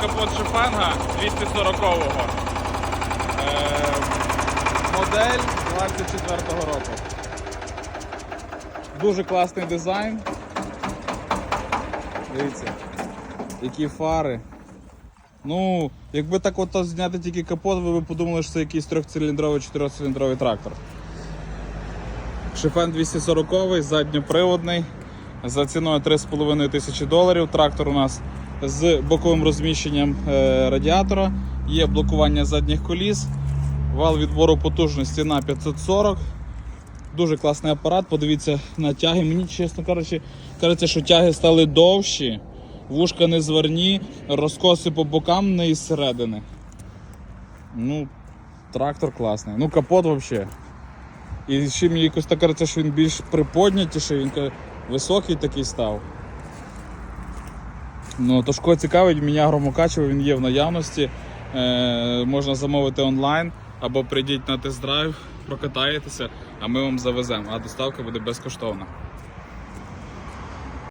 капот Шифенга 240-го. Е, модель 24-го року. Дуже класний дизайн. Дивіться, які фари. Ну, якби так от зняти тільки капот, ви б подумали, що це якийсь трьохциліндровий, чотирьохциліндровий трактор. Шифен 240 задньоприводний. За ціною 3,5 тисячі доларів. Трактор у нас з боковим розміщенням е, радіатора. Є блокування задніх коліс. Вал відбору потужності на 540. Дуже класний апарат. Подивіться на тяги. Мені, чесно кажучи, кажеться, що тяги стали довші, вушка не зварні, розкоси по бокам не із середини. Ну, трактор класний. Ну, капот взагалі. І ще мені якось так кажеться, що він більш приподнятіший, він високий такий став. Ну, Тож, кого цікавить, мене громокачево, він є в наявності. Е, можна замовити онлайн або прийдіть на тест-драйв, прокатаєтеся, а ми вам завеземо, а доставка буде безкоштовна.